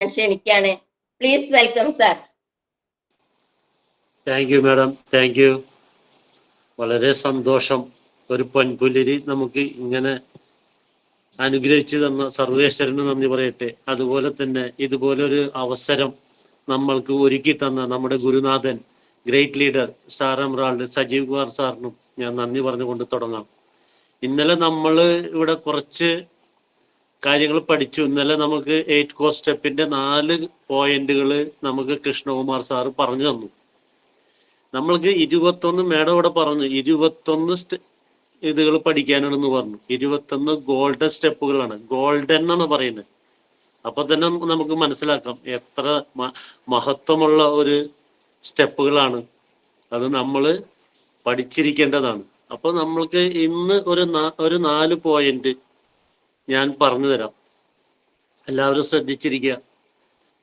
ക്ഷണിക്കാണ്. Please welcome sir thank you madam thank you വളരെ സന്തോഷം. ഒരു പൊൻപുലരി നമുക്ക് ഇങ്ങനെ അനുഗ്രഹിച്ചു തന്ന സർവേശ്വരന് നന്ദി പറയട്ടെ. അതുപോലെ തന്നെ ഇതുപോലൊരു അവസരം നമ്മൾക്ക് ഒരുക്കി തന്ന നമ്മുടെ ഗുരുനാഥൻ great leader star emerald Sajeev Kumar സാറിനും ഞാൻ നന്ദി പറഞ്ഞുകൊണ്ട് തുടങ്ങാം. ഇന്നലെ നമ്മൾ ഇവിടെ കുറച്ച് കാര്യങ്ങൾ പഠിച്ചു. ഇന്നലെ നമുക്ക് എയ്റ്റ് കോ സ്റ്റെപ്പിന്റെ നാല് പോയിന്റുകൾ നമുക്ക് കൃഷ്ണകുമാർ സാറ് പറഞ്ഞു തന്നു. നമ്മൾക്ക് ഇരുപത്തൊന്ന് മേഡം ഇവിടെ പറഞ്ഞു ഇരുപത്തൊന്ന് ഇതുകൾ പഠിക്കാനാണെന്ന് പറഞ്ഞു. ഇരുപത്തൊന്ന് ഗോൾഡൻ സ്റ്റെപ്പുകളാണ് ഗോൾഡൻ എന്നാണ് പറയുന്നത്. അപ്പൊ തന്നെ നമുക്ക് മനസ്സിലാക്കാം എത്ര മഹത്വമുള്ള ഒരു സ്റ്റെപ്പുകളാണ് അത് നമ്മൾ പഠിച്ചിരിക്കേണ്ടതാണ്. അപ്പൊ നമ്മൾക്ക് ഇന്ന് ഒരു ഒരു നാല് പോയിന്റ് ഞാൻ പറഞ്ഞു തരാം എല്ലാവരും ശ്രദ്ധിച്ചിരിക്കുക.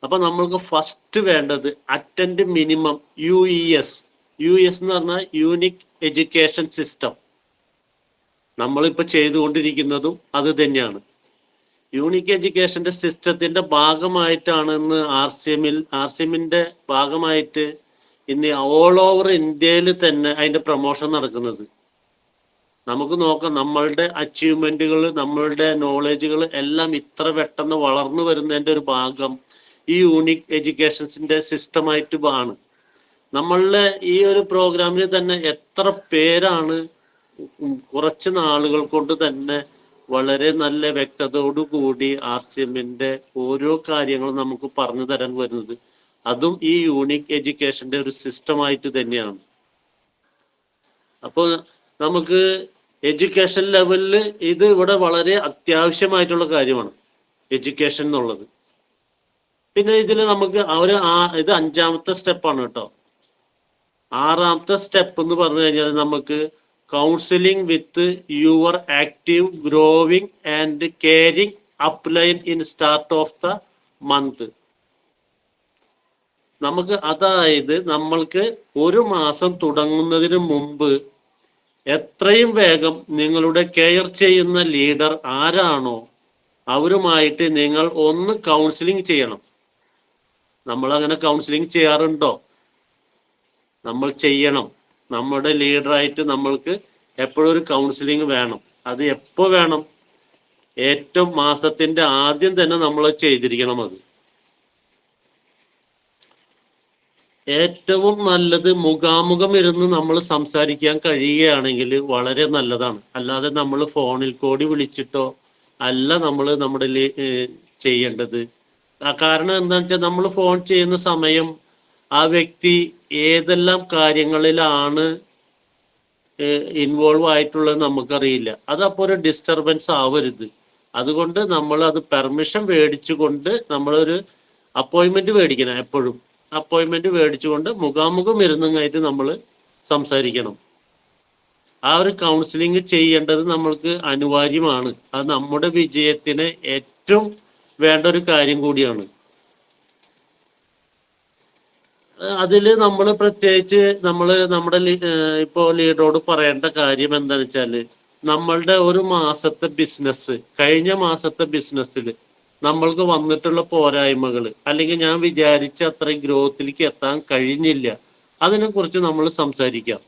അപ്പൊ നമ്മൾക്ക് ഫസ്റ്റ് വേണ്ടത് attend minimum U E S U S എന്ന് പറഞ്ഞാൽ യൂണിക് എഡ്യൂക്കേഷൻ സിസ്റ്റം നമ്മളിപ്പോ ചെയ്തുകൊണ്ടിരിക്കുന്നതും അത് തന്നെയാണ്. യൂണിക് എഡ്യൂക്കേഷന്റെ സിസ്റ്റത്തിന്റെ ഭാഗമായിട്ടാണ് ഇന്ന് ആർ സി എമ്മിൽ ആർ സി എമ്മിന്റെ ഭാഗമായിട്ട് ഇന്ന് ഓൾ ഓവർ ഇന്ത്യയിൽ തന്നെ അതിന്റെ പ്രൊമോഷൻ നടക്കുന്നത്. നമുക്ക് നോക്കാം നമ്മളുടെ അച്ചീവ്മെന്റുകൾ നമ്മളുടെ നോളജുകൾ എല്ലാം ഇത്ര പെട്ടെന്ന് വളർന്നു വരുന്നതിന്റെ ഒരു ഭാഗം ഈ യൂണിക് എഡ്യൂക്കേഷൻസിന്റെ സിസ്റ്റമായിട്ട് ആണ്. നമ്മളുടെ ഈ ഒരു പ്രോഗ്രാമിൽ തന്നെ എത്ര പേരാണ് കുറച്ച് നാളുകൾ കൊണ്ട് തന്നെ വളരെ നല്ല വ്യക്തതയോടുകൂടി ആർ സി എമ്മിന്റെ ഓരോ കാര്യങ്ങളും നമുക്ക് പറഞ്ഞു തരാൻ വരുന്നത്. അതും ഈ യൂണിക് എഡ്യൂക്കേഷന്റെ ഒരു സിസ്റ്റമായിട്ട് തന്നെയാണ്. അപ്പോൾ നമുക്ക് എഡ്യൂക്കേഷൻ ലെവലിൽ ഇത് ഇവിടെ വളരെ അത്യാവശ്യമായിട്ടുള്ള കാര്യമാണ്. എഡ്യൂക്കേഷൻ എന്നുള്ളത്. പിന്നെ ഇതിൽ നമുക്ക് അവർ ഇത് അഞ്ചാമത്തെ സ്റ്റെപ്പാണ് കേട്ടോ. ആറാമത്തെ സ്റ്റെപ്പ് എന്ന് പറഞ്ഞു കഴിഞ്ഞാൽ നമുക്ക് counselling with your active growing and caring upline in start of the month നമുക്ക് അതായത് നമ്മൾക്ക് ഒരു മാസം തുടങ്ങുന്നതിന് മുമ്പ് എത്രയും വേഗം നിങ്ങളുടെ കെയർ ചെയ്യുന്ന ലീഡർ ആരാണോ അവരുമായിട്ട് നിങ്ങൾ ഒന്ന് കൗൺസിലിംഗ് ചെയ്യണം. നമ്മൾ അങ്ങനെ കൗൺസിലിംഗ് ചെയ്യാറുണ്ടോ? നമ്മൾ ചെയ്യണം. നമ്മുടെ ലീഡറായിട്ട് നമ്മൾക്ക് എപ്പോഴും ഒരു കൗൺസിലിംഗ് വേണം. അത് എപ്പോൾ വേണം? ഏറ്റവും മാസത്തിന്റെ ആദ്യം തന്നെ നമ്മൾ ചെയ്തിരിക്കണം അത്. ഏറ്റവും നല്ലത് മുഖാമുഖം ഇരുന്ന് നമ്മൾ സംസാരിക്കാൻ കഴിയുകയാണെങ്കിൽ വളരെ നല്ലതാണ്. അല്ലാതെ നമ്മൾ ഫോണിൽ കൂടി വിളിച്ചിട്ടോ അല്ല നമ്മൾ നമ്മുടെ ചെയ്യേണ്ടത്. കാരണം എന്താണെന്ന് വെച്ചാൽ നമ്മൾ ഫോൺ ചെയ്യുന്ന സമയം ആ വ്യക്തി ഏതെല്ലാം കാര്യങ്ങളിലാണ് ഇൻവോൾവ് ആയിട്ടുള്ളത് നമുക്കറിയില്ല. അതപ്പോൾ ഒരു ഡിസ്റ്റർബൻസ് ആവരുത്. അതുകൊണ്ട് നമ്മൾ അത് പെർമിഷൻ മേടിച്ചുകൊണ്ട് നമ്മളൊരു അപ്പോയിൻമെന്റ് മേടിക്കണം എപ്പോഴും. അപ്പോയിൻമെന്റ് മേടിച്ചുകൊണ്ട് മുഖാമുഖം ഇരുന്നങ്ങായിട്ട് നമ്മൾ സംസാരിക്കണം. ആ ഒരു കൗൺസിലിംഗ് ചെയ്യേണ്ടത് നമ്മൾക്ക് അനിവാര്യമാണ്. അത് നമ്മുടെ വിജയത്തിന് ഏറ്റവും വേണ്ട ഒരു കാര്യം കൂടിയാണ്. അതിൽ നമ്മൾ പ്രത്യേകിച്ച് നമ്മൾ നമ്മുടെ ഇപ്പോൾ ലീഡറോട് പറയേണ്ട കാര്യം എന്താണെന്ന് വെച്ചാൽ നമ്മളുടെ ഒരു മാസത്തെ ബിസിനസ് കഴിഞ്ഞ മാസത്തെ ബിസിനസ്സിൽ നമ്മൾക്ക് വന്നിട്ടുള്ള പോരായ്മകൾ അല്ലെങ്കിൽ ഞാൻ വിചാരിച്ച അത്രയും ഗ്രോത്തിലേക്ക് എത്താൻ കഴിഞ്ഞില്ല അതിനെക്കുറിച്ച് നമ്മൾ സംസാരിക്കാം.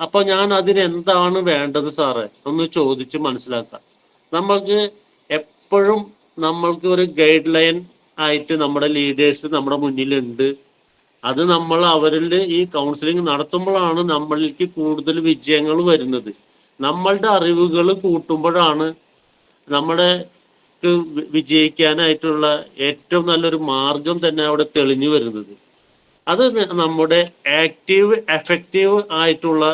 അപ്പൊ ഞാൻ അതിനെന്താണ് വേണ്ടത് സാറേ? ഒന്ന് ചോദിച്ച് മനസ്സിലാക്കാം. നമ്മൾക്ക് എപ്പോഴും നമ്മൾക്ക് ഒരു ഗൈഡ് ലൈൻ ആയിട്ട് നമ്മുടെ ലീഡേഴ്സ് നമ്മുടെ മുന്നിലുണ്ട്. അത് നമ്മൾ അവരിൽ ഈ കൗൺസിലിംഗ് നടത്തുമ്പോഴാണ് നമ്മളിലേക്ക് കൂടുതൽ വിജയങ്ങൾ വരുന്നത്. നമ്മളുടെ അറിവുകൾ കൂട്ടുമ്പോഴാണ് നമ്മുടെ വിജയിക്കാനായിട്ടുള്ള ഏറ്റവും നല്ലൊരു മാർഗം തന്നെ അവിടെ തെളിഞ്ഞു വരുന്നത്. അത് നമ്മുടെ ആക്റ്റീവ് എഫക്റ്റീവ് ആയിട്ടുള്ള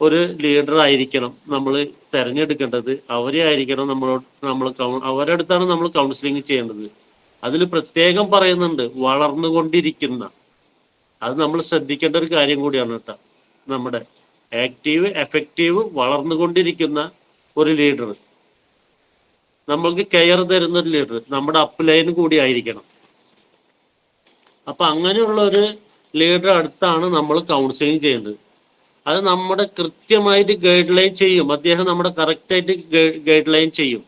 ഒരു ലീഡർ ആയിരിക്കണം നമ്മൾ തിരഞ്ഞെടുക്കേണ്ടത്. അവരെ ആയിരിക്കണം നമ്മളോട് നമ്മൾ അവരുടെ അടുത്താണ് നമ്മൾ കൗൺസിലിംഗ് ചെയ്യേണ്ടത്. അതിൽ പ്രത്യേകം പറയുന്നുണ്ട് വളർന്നുകൊണ്ടിരിക്കുന്ന. അത് നമ്മൾ ശ്രദ്ധിക്കേണ്ട ഒരു കാര്യം കൂടിയാണ് കേട്ടോ. നമ്മുടെ ആക്റ്റീവ് എഫക്റ്റീവ് വളർന്നുകൊണ്ടിരിക്കുന്ന ഒരു ലീഡർ നമ്മൾക്ക് കെയർ തരുന്ന ഒരു ലീഡർ നമ്മുടെ അപ്ലൈൻ കൂടി ആയിരിക്കണം. അപ്പൊ അങ്ങനെയുള്ള ഒരു ലീഡർ അടുത്താണ് നമ്മൾ കൗൺസിലിംഗ് ചെയ്യുന്നത്. അത് നമ്മുടെ കൃത്യമായിട്ട് ഗൈഡ് ലൈൻ ചെയ്യും. അദ്ദേഹം നമ്മുടെ കറക്റ്റായിട്ട് ഗൈഡ് ലൈൻ ചെയ്യും.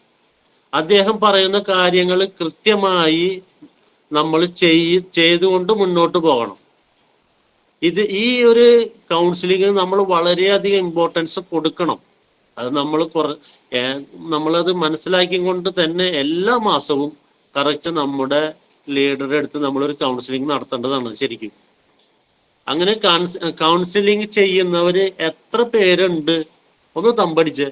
അദ്ദേഹം പറയുന്ന കാര്യങ്ങൾ കൃത്യമായി നമ്മൾ ചെയ് ചെയ്തുകൊണ്ട് മുന്നോട്ട് പോകണം. ഇത് ഈ ഒരു കൗൺസിലിംഗ് നമ്മൾ വളരെയധികം ഇമ്പോർട്ടൻസ് കൊടുക്കണം. അത് നമ്മൾ കുറ നമ്മളത് മനസ്സിലാക്കി കൊണ്ട് തന്നെ എല്ലാ മാസവും കറക്റ്റ് നമ്മുടെ ലീഡറുടെ അടുത്ത് നമ്മളൊരു കൗൺസിലിംഗ് നടത്തേണ്ടതാണ് ശരിക്കും. അങ്ങനെ കൗൺസിലിംഗ് ചെയ്യുന്നവര് എത്ര പേരുണ്ട്? ഒന്ന് തമ്പടിച്ച്.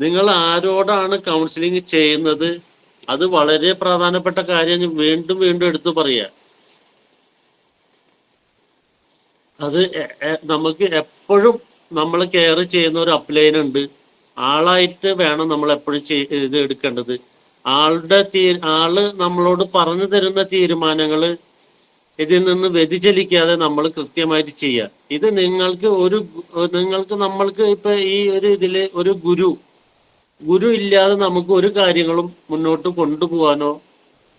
നിങ്ങൾ ആരോടാണ് കൗൺസിലിംഗ് ചെയ്യുന്നത്? അത് വളരെ പ്രധാനപ്പെട്ട കാര്യം. വീണ്ടും വീണ്ടും എടുത്തു പറയാ. അത് നമുക്ക് എപ്പോഴും നമ്മൾ കെയർ ചെയ്യുന്ന ഒരു അപ്ലൈൻ ഉണ്ട്. ആളായിട്ട് വേണം നമ്മൾ എപ്പോഴും ഇത് എടുക്കേണ്ടത്. ആളുടെ തീ ആൾ നമ്മളോട് പറഞ്ഞു തരുന്ന തീരുമാനങ്ങൾ ഇതിൽ നിന്ന് വ്യതിചലിക്കാതെ നമ്മൾ കൃത്യമായിട്ട് ചെയ്യുക. ഇത് നിങ്ങൾക്ക് ഒരു നിങ്ങൾക്ക് നമ്മൾക്ക് ഇപ്പൊ ഈ ഒരു ഇതിൽ ഒരു ഗുരു ഗുരു ഇല്ലാതെ നമുക്ക് ഒരു കാര്യങ്ങളും മുന്നോട്ട് കൊണ്ടുപോകാനോ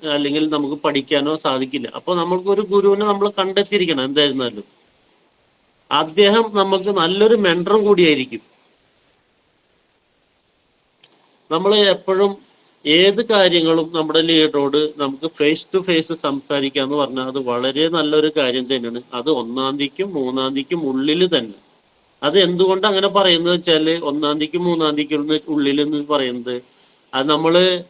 അല്ലെങ്കിൽ നമുക്ക് പഠിക്കാനോ സാധിക്കില്ല. അപ്പൊ നമ്മൾക്ക് ഒരു ഗുരുവിനെ നമ്മൾ കണ്ടെത്തിയിരിക്കണം എന്തായിരുന്നാലും. അദ്ദേഹം നമുക്ക് നല്ലൊരു മെന്ററും കൂടിയായിരിക്കും. നമ്മൾ എപ്പോഴും ഏത് കാര്യങ്ങളും നമ്മുടെ ലീഡറോട് നമുക്ക് ഫേസ് ടു ഫേസ് സംസാരിക്കുക എന്ന് പറഞ്ഞാൽ അത് വളരെ നല്ലൊരു കാര്യം തന്നെയാണ്. അത് ഒന്നാം തീയതിക്കും മൂന്നാം തീയതിക്കും ഉള്ളിൽ തന്നെ. അത് എന്തുകൊണ്ട് അങ്ങനെ പറയുന്നത് വെച്ചാൽ ഒന്നാം തീയതിക്കും മൂന്നാം തീയതിക്കും ഉള്ളിൽ എന്ന് പറയുന്നത്? അത് നമ്മൾ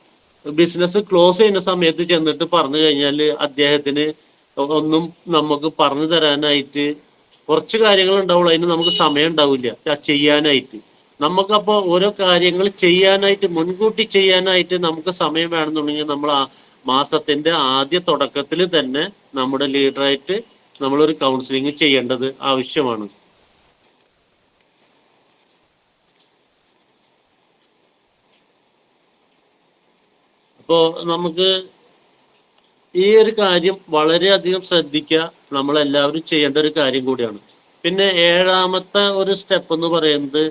ബിസിനസ് ക്ലോസ് ചെയ്യുന്ന സമയത്ത് ചെന്നിട്ട് പറഞ്ഞു കഴിഞ്ഞാൽ അദ്ദേഹത്തിന് ഒന്നും നമുക്ക് പറഞ്ഞു തരാനായിട്ട് കുറച്ച് കാര്യങ്ങൾ ഉണ്ടാവുള്ളൂ അതിന് നമുക്ക് സമയം ഉണ്ടാവില്ല. ചെയ്യാനായിട്ട്. നമുക്കപ്പോ ഓരോ കാര്യങ്ങൾ ചെയ്യാനായിട്ട് മുൻകൂട്ടി ചെയ്യാനായിട്ട് നമുക്ക് സമയം വേണമെന്നുണ്ടെങ്കിൽ നമ്മൾ ആ മാസത്തിന്റെ ആദ്യ തുടക്കത്തിൽ തന്നെ നമ്മുടെ ലീഡറായിട്ട് നമ്മളൊരു കൗൺസിലിംഗ് ചെയ്യേണ്ടത് ആവശ്യമാണ്. അപ്പോ നമുക്ക് ഈ ഒരു കാര്യം വളരെയധികം ശ്രദ്ധിക്കുക. നമ്മൾ എല്ലാവരും ചെയ്യേണ്ട ഒരു കാര്യം കൂടിയാണ്. പിന്നെ ഏഴാമത്തെ ഒരു സ്റ്റെപ്പ് എന്ന് പറയുന്നത്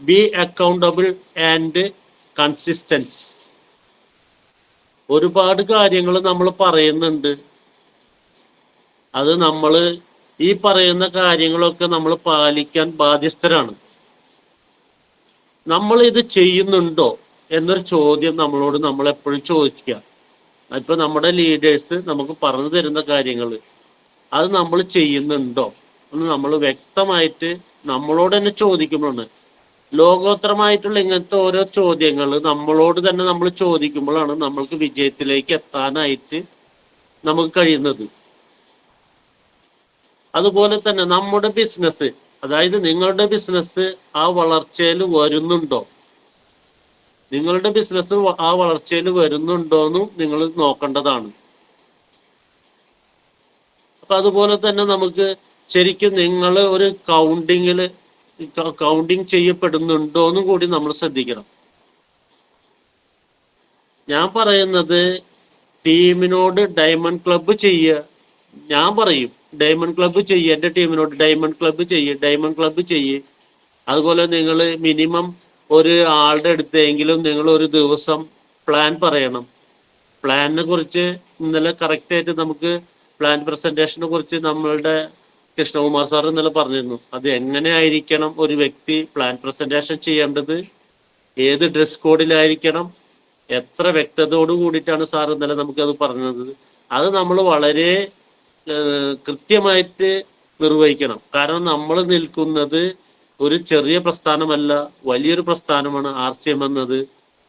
ബി അക്കൗണ്ടബിൾ ആൻഡ് കൺസിസ്റ്റൻസ് ഒരുപാട് കാര്യങ്ങൾ നമ്മൾ പറയുന്നുണ്ട്. അത് നമ്മൾ ഈ പറയുന്ന കാര്യങ്ങളൊക്കെ നമ്മൾ പാലിക്കാൻ ബാധ്യസ്ഥരാണ്. നമ്മൾ ഇത് ചെയ്യുന്നുണ്ടോ എന്നൊരു ചോദ്യം നമ്മളോട് നമ്മൾ എപ്പോഴും ചോദിക്കുക. ഇപ്പൊ നമ്മുടെ ലീഡേഴ്സ് നമുക്ക് പറഞ്ഞു തരുന്ന കാര്യങ്ങൾ അത് നമ്മൾ ചെയ്യുന്നുണ്ടോ? എന്ന് നമ്മൾ വ്യക്തമായിട്ട് നമ്മളോട് തന്നെ ചോദിക്കുമ്പോഴാണ്. ലോകോത്തരമായിട്ടുള്ള ഇങ്ങനത്തെ ഓരോ ചോദ്യങ്ങൾ നമ്മളോട് തന്നെ നമ്മൾ ചോദിക്കുമ്പോഴാണ് നമ്മൾക്ക് വിജയത്തിലേക്ക് എത്താനായിട്ട് നമുക്ക് കഴിയുന്നത്. അതുപോലെ തന്നെ നമ്മുടെ ബിസിനസ് അതായത് നിങ്ങളുടെ ബിസിനസ് ആ വളർച്ചയിൽ വരുന്നുണ്ടോ? നിങ്ങളുടെ ബിസിനസ് ആ വളർച്ചയിൽ വരുന്നുണ്ടോന്നും നിങ്ങൾ നോക്കേണ്ടതാണ്. അപ്പൊ അതുപോലെ തന്നെ നമുക്ക് ശരിക്കും നിങ്ങൾ ഒരു കൗണ്ടിങ്ങിൽ കൗണ്ടിങ് ചെയ്യപ്പെടുന്നുണ്ടോന്നും കൂടി നമ്മൾ ശ്രദ്ധിക്കണം. ഞാൻ പറയുന്നത് ടീമിനോട് ഡയമണ്ട് ക്ലബ്ബ് ചെയ്യുക ഞാൻ പറയും ഡയമണ്ട് ക്ലബ്ബ് ചെയ്യുക എന്റെ ടീമിനോട് ഡയമണ്ട് ക്ലബ്ബ് ചെയ്യുക ഡയമണ്ട് ക്ലബ്ബ് ചെയ്യുക അതുപോലെ നിങ്ങൾ മിനിമം ഒരു ആളുടെ അടുത്തെങ്കിലും നിങ്ങൾ ഒരു ദിവസം പ്ലാൻ പറയണം. പ്ലാനിനെ കുറിച്ച് ഇന്നലെ കറക്റ്റ് ആയിട്ട് നമുക്ക് പ്ലാൻ പ്രസന്റേഷനെ കുറിച്ച് നമ്മളുടെ കൃഷ്ണകുമാർ സാർ ഇന്നലെ പറഞ്ഞിരുന്നു. അത് എങ്ങനെയായിരിക്കണം ഒരു വ്യക്തി പ്ലാൻ പ്രസന്റേഷൻ ചെയ്യേണ്ടത്? ഏത് ഡ്രസ് കോഡിലായിരിക്കണം എത്ര വ്യക്തതയോട് കൂടിയിട്ടാണ് സാർ ഇന്നലെ നമുക്കത് പറഞ്ഞത്? അത് നമ്മൾ വളരെ കൃത്യമായിട്ട് നിർവഹിക്കണം. കാരണം നമ്മൾ നിൽക്കുന്നത് ഒരു ചെറിയ പ്രസ്ഥാനമല്ല വലിയൊരു പ്രസ്ഥാനമാണ് ആർ സി എം എന്നത്.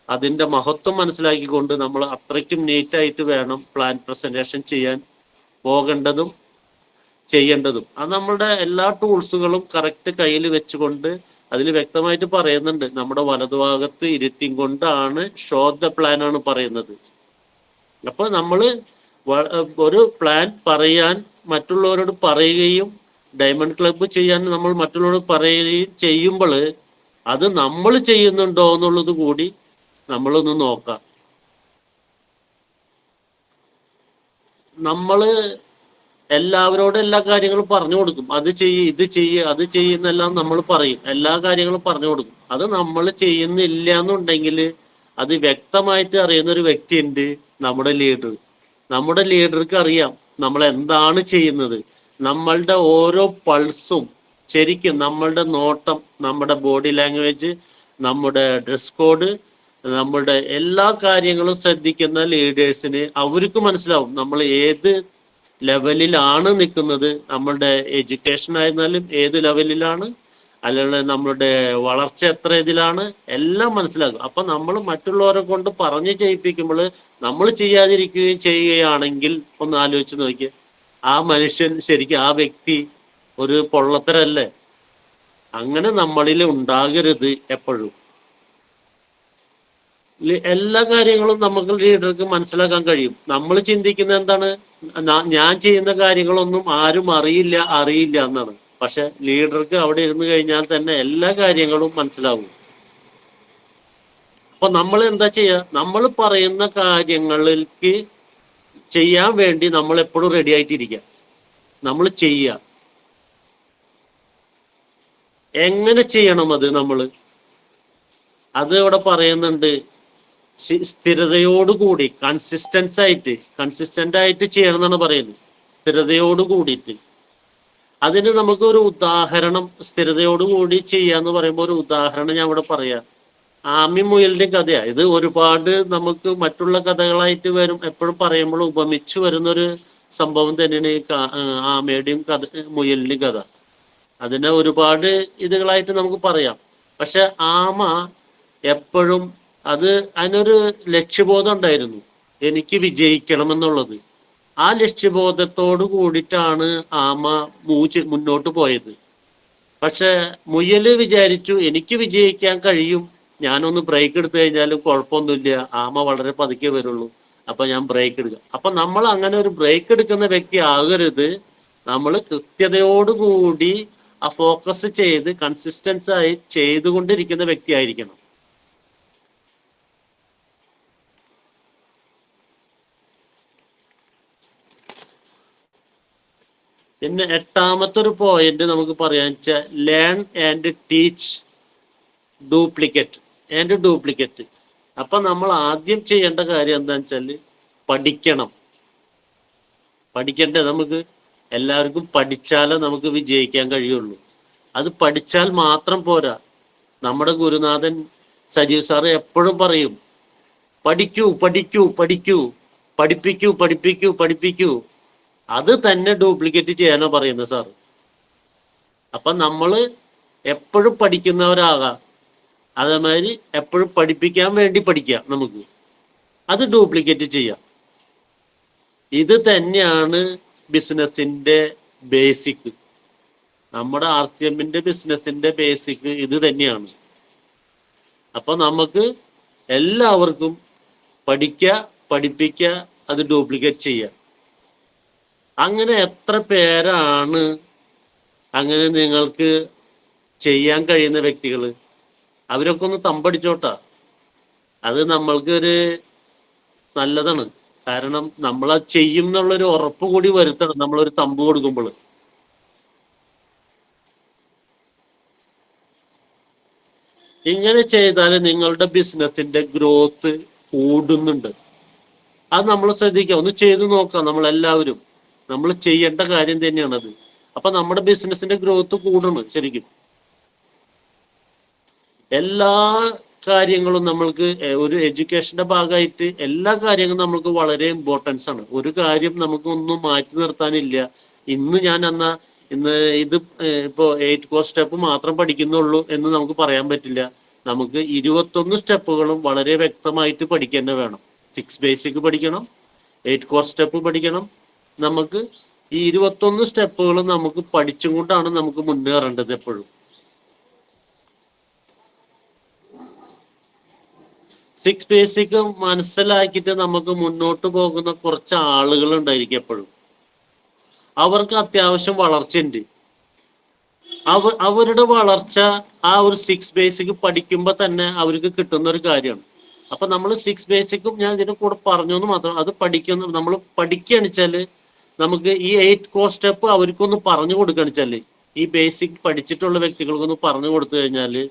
അതിന്റെ മഹത്വം മനസ്സിലാക്കിക്കൊണ്ട് നമ്മൾ അത്രയ്ക്കും നീറ്റായിട്ട് വേണം പ്ലാൻ പ്രസന്റേഷൻ ചെയ്യാൻ പോകേണ്ടതും ചെയ്യേണ്ടതും. അത് നമ്മളുടെ എല്ലാ ടൂൾസുകളും കറക്റ്റ് കയ്യിൽ വെച്ചുകൊണ്ട് അതിൽ വ്യക്തമായിട്ട് പറയുന്നുണ്ട്. നമ്മുടെ വലതുഭാഗത്ത് ഇരുത്തി കൊണ്ടാണ് ഷോ ദ പ്ലാൻ ആണ് പറയുന്നത്. അപ്പോൾ നമ്മൾ ഒരു പ്ലാൻ പറയാൻ മറ്റുള്ളവരോട് പറയുകയും ഡയമണ്ട് ക്ലബ്ബ് ചെയ്യാൻ നമ്മൾ മറ്റുള്ളവർ പറയുകയും ചെയ്യുമ്പോൾ അത് നമ്മൾ ചെയ്യുന്നുണ്ടോ എന്നുള്ളത് കൂടി നമ്മളൊന്ന് നോക്കാം. നമ്മൾ എല്ലാവരോടും എല്ലാ കാര്യങ്ങളും പറഞ്ഞു കൊടുക്കും. അത് ചെയ്യ് ഇത് ചെയ്യ് അത് ചെയ്യുന്നെല്ലാം നമ്മൾ പറയും. എല്ലാ കാര്യങ്ങളും പറഞ്ഞു കൊടുക്കും. അത് നമ്മൾ ചെയ്യുന്നില്ല എന്നുണ്ടെങ്കിൽ അത് വ്യക്തമായിട്ട് അറിയുന്ന ഒരു വ്യക്തിയുണ്ട് നമ്മുടെ ലീഡർ. നമ്മുടെ ലീഡർക്ക് അറിയാം നമ്മൾ എന്താണ് ചെയ്യുന്നത്. നമ്മളുടെ ഓരോ പൾസും ശരിക്കും നമ്മളുടെ നോട്ടം നമ്മുടെ ബോഡി ലാംഗ്വേജ് നമ്മുടെ ഡ്രസ് കോഡ് നമ്മുടെ എല്ലാ കാര്യങ്ങളും ശ്രദ്ധിക്കുന്ന ലീഡേഴ്സിന് അവർക്ക് മനസ്സിലാവും നമ്മൾ ഏത് ലെവലിലാണ് നിൽക്കുന്നത് നമ്മളുടെ എഡ്യൂക്കേഷൻ ആയിരുന്നാലും ഏത് ലെവലിലാണ് അല്ലെങ്കിൽ നമ്മളുടെ വളർച്ച എത്ര ഇതിലാണ് എല്ലാം മനസ്സിലാക്കും അപ്പൊ നമ്മൾ മറ്റുള്ളവരെ കൊണ്ട് പറഞ്ഞു ചെയ്യിപ്പിക്കുമ്പോൾ നമ്മൾ ചെയ്യാതിരിക്കുകയും ചെയ്യുകയാണെങ്കിൽ ഒന്ന് ആലോചിച്ച് നോക്കിയേ. ആ മനുഷ്യൻ ശരിക്കും ആ വ്യക്തി ഒരു പൊള്ളത്തരല്ലേ? അങ്ങനെ നമ്മളിൽ ഉണ്ടാകരുത് എപ്പോഴും. എല്ലാ കാര്യങ്ങളും നമുക്ക് ലീഡർക്ക് മനസ്സിലാക്കാൻ കഴിയും. നമ്മൾ ചിന്തിക്കുന്ന എന്താണ്? ഞാൻ ചെയ്യുന്ന കാര്യങ്ങളൊന്നും ആരും അറിയില്ല അറിയില്ല എന്നാണ്. പക്ഷെ ലീഡർക്ക് അവിടെ ഇരുന്ന് കഴിഞ്ഞാൽ തന്നെ എല്ലാ കാര്യങ്ങളും മനസ്സിലാവും. അപ്പൊ നമ്മൾ എന്താ ചെയ്യുക? നമ്മൾ പറയുന്ന കാര്യങ്ങൾക്ക് ചെയ്യാൻ വേണ്ടി നമ്മൾ എപ്പോഴും റെഡി ആയിട്ടിരിക്കുക. നമ്മൾ ചെയ്യുക. എങ്ങനെ ചെയ്യണം അത് നമ്മൾ? അത് ഇവിടെ പറയുന്നുണ്ട്. സ്ഥിരതയോടുകൂടി കൺസിസ്റ്റൻസ് ആയിട്ട് കൺസിസ്റ്റന്റ് ആയിട്ട് ചെയ്യണം എന്നാണ് പറയുന്നത്. സ്ഥിരതയോട് കൂടിയിട്ട്. അതിന് നമുക്ക് ഒരു ഉദാഹരണം സ്ഥിരതയോടുകൂടി ചെയ്യാന്ന് പറയുമ്പോൾ ഒരു ഉദാഹരണം ഞാൻ ഇവിടെ പറയാം. ആമി മുയലിന്റെ കഥയാ. ഇത് ഒരുപാട് നമുക്ക് മറ്റുള്ള കഥകളായിട്ട് വരും. എപ്പോഴും പറയുമ്പോൾ ഉപമിച്ചു വരുന്ന ഒരു സംഭവം തന്നെയാണ് ഈ ആമയുടെയും കഥ മുയലിന്റെയും കഥ. അതിനെ ഒരുപാട് ഇതുകളായിട്ട് നമുക്ക് പറയാം. പക്ഷെ ആമ എപ്പോഴും അത് അതിനൊരു ലക്ഷ്യബോധം ഉണ്ടായിരുന്നു. എനിക്ക് വിജയിക്കണം എന്നുള്ളത് ആ ലക്ഷ്യബോധത്തോട് കൂടിയിട്ടാണ് ആമ മൂച്ച് മുന്നോട്ട് പോയത്. പക്ഷെ മുയൽ വിചാരിച്ചു എനിക്ക് വിജയിക്കാൻ കഴിയും ഞാനൊന്ന് ബ്രേക്ക് എടുത്തു കഴിഞ്ഞാലും കുഴപ്പമൊന്നുമില്ല. ആമ വളരെ പതുക്കെ വരുള്ളൂ. അപ്പൊ ഞാൻ ബ്രേക്ക് എടുക്കാം. അപ്പൊ നമ്മൾ അങ്ങനെ ഒരു ബ്രേക്ക് എടുക്കുന്ന വ്യക്തി ആകരുത്. നമ്മൾ കൃത്യതയോടുകൂടി ആ ഫോക്കസ് ചെയ്ത് കൺസിസ്റ്റൻസ് ആയി ചെയ്തുകൊണ്ടിരിക്കുന്ന വ്യക്തി ആയിരിക്കണം. പിന്നെ എട്ടാമത്തെ ഒരു പോയിന്റ് നമുക്ക് പറയാൻ വെച്ചാൽ learn and teach duplicate and duplicate അപ്പൊ നമ്മൾ ആദ്യം ചെയ്യേണ്ട കാര്യം എന്താണെന്ന് വെച്ചാൽ പഠിക്കണം. പഠിക്കണ്ടേ നമുക്ക് എല്ലാവർക്കും പഠിച്ചാലേ നമുക്ക് വിജയിക്കാൻ കഴിയുള്ളൂ. അത് പഠിച്ചാൽ മാത്രം പോരാ. നമ്മുടെ ഗുരുനാഥൻ സജീവ് സാറ് എപ്പോഴും പറയും പഠിക്കൂ പഠിക്കൂ പഠിക്കൂ പഠിപ്പിക്കൂ പഠിപ്പിക്കൂ പഠിപ്പിക്കൂ. അത് തന്നെ ഡ്യൂപ്ലിക്കേറ്റ് ചെയ്യാനോ പറയുന്നത് സാർ. അപ്പൊ നമ്മൾ എപ്പോഴും പഠിക്കുന്നവരാകാം. അതേമാതിരി എപ്പോഴും പഠിപ്പിക്കാൻ വേണ്ടി പഠിക്കാം നമുക്ക്. അത് ഡ്യൂപ്ലിക്കേറ്റ് ചെയ്യാം. ഇത് തന്നെയാണ് ബിസിനസിന്റെ ബേസിക് നമ്മുടെ ആർ സി എമ്മിന്റെ ബിസിനസിന്റെ ബേസിക് ഇത് തന്നെയാണ്. അപ്പൊ നമുക്ക് എല്ലാവർക്കും പഠിക്കുക പഠിപ്പിക്കുക അത് ഡ്യൂപ്ലിക്കേറ്റ് ചെയ്യുക അങ്ങനെ എത്ര പേരാണ് അങ്ങനെ നിങ്ങൾക്ക് ചെയ്യാൻ കഴിയുന്ന വ്യക്തികൾ അവരൊക്കെ ഒന്ന് തമ്പടിച്ചോട്ടാ. അത് നമ്മൾക്ക് ഒരു നല്ലതാണ്. കാരണം നമ്മൾ അത് ചെയ്യും എന്നുള്ളൊരു ഉറപ്പ് കൂടി വരുത്തണം. നമ്മളൊരു തമ്പ് കൊടുക്കുമ്പോൾ ഇങ്ങനെ ചെയ്താൽ നിങ്ങളുടെ ബിസിനസിന്റെ ഗ്രോത്ത് കൂടുന്നുണ്ട്. അത് നമ്മൾ ശ്രദ്ധിക്കാം. ഒന്ന് ചെയ്തു നോക്കാം നമ്മൾ എല്ലാവരും നമ്മൾ ചെയ്യേണ്ട കാര്യം തന്നെയാണത്. അപ്പൊ നമ്മുടെ ബിസിനസിന്റെ ഗ്രോത്ത് കൂടണം ശരിക്കും. എല്ലാ കാര്യങ്ങളും നമ്മൾക്ക് ഒരു എഡ്യൂക്കേഷന്റെ ഭാഗമായിട്ട് എല്ലാ കാര്യങ്ങളും നമ്മൾക്ക് വളരെ ഇമ്പോർട്ടൻസ് ആണ്. ഒരു കാര്യം നമുക്ക് ഒന്നും മാറ്റി നിർത്താനില്ല. ഇന്ന് ഞാൻ എന്നാ ഇന്ന് ഇത് ഇപ്പോ എയ്റ്റ് കോർ സ്റ്റെപ്പ് മാത്രം പഠിക്കുന്നുള്ളൂ എന്ന് നമുക്ക് പറയാൻ പറ്റില്ല. നമുക്ക് ഇരുപത്തൊന്ന് സ്റ്റെപ്പുകളും വളരെ വ്യക്തമായിട്ട് പഠിക്കേണ്ട വേണം. സിക്സ് ബേസിക് പഠിക്കണം എയ്റ്റ് കോർ സ്റ്റെപ്പ് പഠിക്കണം. നമുക്ക് ഈ ഇരുപത്തൊന്ന് സ്റ്റെപ്പുകളും നമുക്ക് പഠിച്ചും കൊണ്ടാണ് നമുക്ക് മുന്നേറേണ്ടത് എപ്പോഴും. സിക്സ് ബേസിക് മനസ്സിലാക്കിയിട്ട് നമുക്ക് മുന്നോട്ട് പോകുന്ന കുറച്ച് ആളുകൾ ഉണ്ടായിരിക്കും എപ്പോഴും. അവർക്ക് അത്യാവശ്യം വളർച്ചയുണ്ട്. അവ അവരുടെ വളർച്ച ആ ഒരു സിക്സ് ബേസിക് പഠിക്കുമ്പോൾ തന്നെ അവർക്ക് കിട്ടുന്ന ഒരു കാര്യമാണ്. അപ്പൊ നമ്മൾ സിക്സ് ബേസിക്കും ഞാൻ ഇതിന്റെ കൂടെ പറഞ്ഞു എന്ന് മാത്രം അത് പഠിക്കുന്ന നമ്മൾ പഠിക്കുകയാണ് നമുക്ക് ഈ എയ്റ്റ് കോ സ്റ്റെപ്പ് അവർക്കൊന്ന് പറഞ്ഞു കൊടുക്കുകയാണ് ഈ ബേസിക് പഠിച്ചിട്ടുള്ള വ്യക്തികൾക്കൊന്ന് പറഞ്ഞു കൊടുത്തു കഴിഞ്ഞാൽ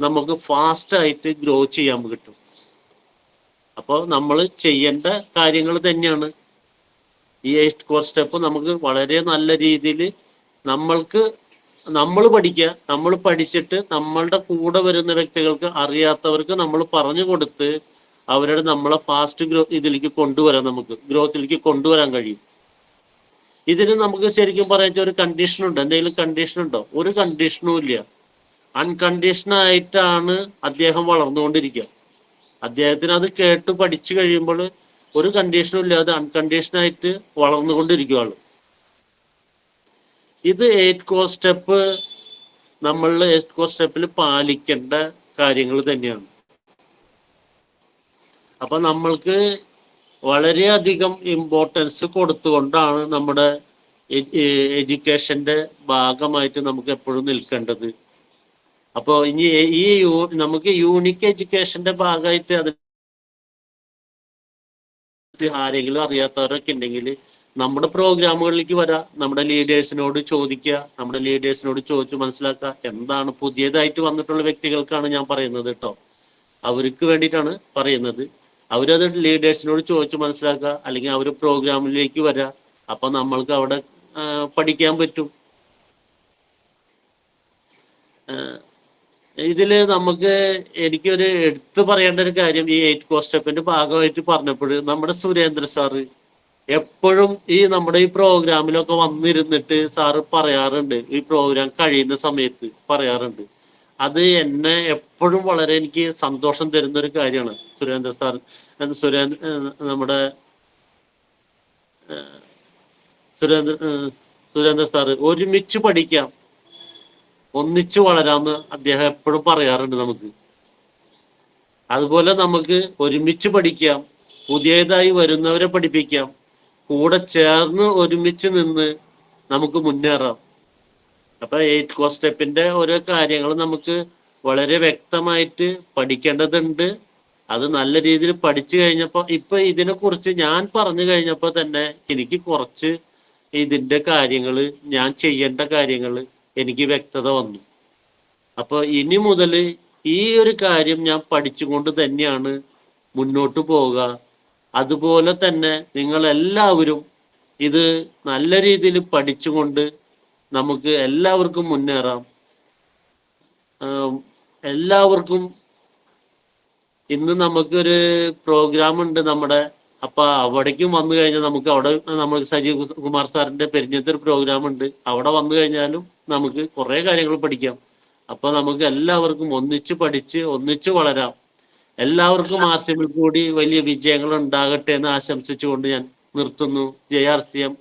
നമുക്ക് ഫാസ്റ്റ് ആയിട്ട് ഗ്രോ ചെയ്യാൻ കിട്ടും. അപ്പോൾ നമ്മൾ ചെയ്യേണ്ട കാര്യങ്ങൾ തന്നെയാണ്. ഈ എയ്റ്റ് കോർ സ്റ്റെപ്പ് നമുക്ക് വളരെ നല്ല രീതിയിൽ നമ്മൾക്ക് നമ്മൾ പഠിക്കുക നമ്മൾ പഠിച്ചിട്ട് നമ്മളുടെ കൂടെ വരുന്ന വ്യക്തികൾക്ക് അറിയാത്തവർക്ക് നമ്മൾ പറഞ്ഞു കൊടുത്ത് അവരുടെ നമ്മളെ ഫാസ്റ്റ് ഗ്രോ ഇതിലേക്ക് കൊണ്ടുവരാം നമുക്ക് ഗ്രോത്തിലേക്ക് കൊണ്ടുവരാൻ കഴിയും. ഇതിന് നമുക്ക് ശരിക്കും പറയാൻ ഒരു കണ്ടീഷൻ ഉണ്ട്. എന്തെങ്കിലും കണ്ടീഷൻ ഉണ്ടോ? ഒരു കണ്ടീഷനും ഇല്ല. അൺകണ്ടീഷനായിട്ടാണ് അദ്ദേഹം വളർന്നുകൊണ്ടിരിക്കുക അദ്ദേഹത്തിന് അത് കേട്ട് പഠിച്ചു കഴിയുമ്പോൾ ഒരു കണ്ടീഷനും ഇല്ലാതെ അൺകണ്ടീഷൻ ആയിട്ട് വളർന്നുകൊണ്ടിരിക്കുകയാണ് ഇത് എയ്റ്റ് കോ സ്റ്റെപ്പ് നമ്മൾ എയ്റ്റ് കോ സ്റ്റെപ്പിൽ പാലിക്കേണ്ട കാര്യങ്ങൾ തന്നെയാണ്. അപ്പൊ നമ്മൾക്ക് വളരെയധികം ഇമ്പോർട്ടൻസ് കൊടുത്തുകൊണ്ടാണ് നമ്മുടെ എഡ്യൂക്കേഷന്റെ ഭാഗമായിട്ട് നമുക്ക് എപ്പോഴും നിൽക്കേണ്ടത്. അപ്പോൾ ഇനി ഈ നമുക്ക് യൂണിക് എഡ്യൂക്കേഷന്റെ ഭാഗമായിട്ട് അത് ആരെങ്കിലും അറിയാത്തവരൊക്കെ ഉണ്ടെങ്കിൽ നമ്മുടെ പ്രോഗ്രാമുകളിലേക്ക് വരാ നമ്മുടെ ലീഡേഴ്സിനോട് ചോദിക്കുക നമ്മുടെ ലീഡേഴ്സിനോട് ചോദിച്ചു മനസ്സിലാക്കുക എന്താണ് പുതിയതായിട്ട് വന്നിട്ടുള്ള വ്യക്തികൾക്കാണ് ഞാൻ പറയുന്നത് കേട്ടോ അവർക്ക് വേണ്ടിയിട്ടാണ് പറയുന്നത്. അവരത് ലീഡേഴ്സിനോട് ചോദിച്ചു മനസ്സിലാക്കുക അല്ലെങ്കിൽ അവർ പ്രോഗ്രാമിലേക്ക് വരാ അപ്പൊ നമ്മൾക്ക് അവിടെ പഠിക്കാൻ പറ്റും. ആ, ഇതിൽ നമുക്ക് എനിക്കൊരു എടുത്തു പറയേണ്ട ഒരു കാര്യം ഈ എയ്റ്റ് കോ സ്റ്റെപ്പിന്റെ ഭാഗമായിട്ട് പറഞ്ഞപ്പോൾ നമ്മുടെ സുരേന്ദ്ര സാറ് എപ്പോഴും ഈ നമ്മുടെ ഈ പ്രോഗ്രാമിലൊക്കെ വന്നിരുന്നിട്ട് സാറ് പറയാറുണ്ട് ഈ പ്രോഗ്രാം കഴിയുന്ന സമയത്ത് പറയാറുണ്ട്. അത് എന്നെ എപ്പോഴും വളരെ എനിക്ക് സന്തോഷം തരുന്ന ഒരു കാര്യമാണ്. സുരേന്ദ്ര സാർ സുരേന്ദ്ര നമ്മുടെ സുരേന്ദ്ര സുരേന്ദ്ര സാറ് ഒരുമിച്ച് പഠിക്കാം. ഒന്നിച്ചു വളരാന്ന് അദ്ദേഹം എപ്പോഴും പറയാറുണ്ട് നമുക്ക്. അതുപോലെ നമുക്ക് ഒരുമിച്ച് പഠിക്കാം പുതിയതായി വരുന്നവരെ പഠിപ്പിക്കാം കൂടെ ചേർന്ന് ഒരുമിച്ച് നിന്ന് നമുക്ക് മുന്നേറാം. അപ്പൊ എയ്റ്റ് കോ സ്റ്റെപ്പിന്റെ ഓരോ കാര്യങ്ങൾ നമുക്ക് വളരെ വ്യക്തമായിട്ട് പഠിക്കേണ്ടതുണ്ട്. അത് നല്ല രീതിയിൽ പഠിച്ചു കഴിഞ്ഞപ്പോൾ ഇപ്പൊ ഇതിനെ കുറിച്ച് ഞാൻ പറഞ്ഞു കഴിഞ്ഞപ്പോൾ തന്നെ എനിക്ക് കുറച്ച് ഇതിന്റെ കാര്യങ്ങൾ ഞാൻ ചെയ്യേണ്ട കാര്യങ്ങൾ എനിക്ക് വ്യക്തത വന്നു. അപ്പൊ ഇനി മുതൽ ഈ ഒരു കാര്യം ഞാൻ പഠിച്ചുകൊണ്ട് തന്നെയാണ് മുന്നോട്ട് പോവുക. അതുപോലെ തന്നെ നിങ്ങൾ എല്ലാവരും ഇത് നല്ല രീതിയിൽ പഠിച്ചുകൊണ്ട് നമുക്ക് എല്ലാവർക്കും മുന്നേറാം. എല്ലാവർക്കും ഇന്ന് നമുക്കൊരു പ്രോഗ്രാം ഉണ്ട് നമ്മുടെ അപ്പൊ അവിടേക്കും വന്നു കഴിഞ്ഞാൽ നമുക്ക് അവിടെ നമുക്ക് സജീവ് കുമാർ സാറിന്റെ പെരിഞ്ഞത്തൊരു പ്രോഗ്രാം ഉണ്ട്. അവിടെ വന്നു കഴിഞ്ഞാലും നമുക്ക് കുറെ കാര്യങ്ങൾ പഠിക്കാം. അപ്പൊ നമുക്ക് എല്ലാവർക്കും ഒന്നിച്ച് പഠിച്ച് ഒന്നിച്ച് വളരാം. എല്ലാവർക്കും ആർ കൂടി വലിയ വിജയങ്ങൾ ഉണ്ടാകട്ടെ എന്ന് ആശംസിച്ചുകൊണ്ട് ഞാൻ നിർത്തുന്നു. J R C M.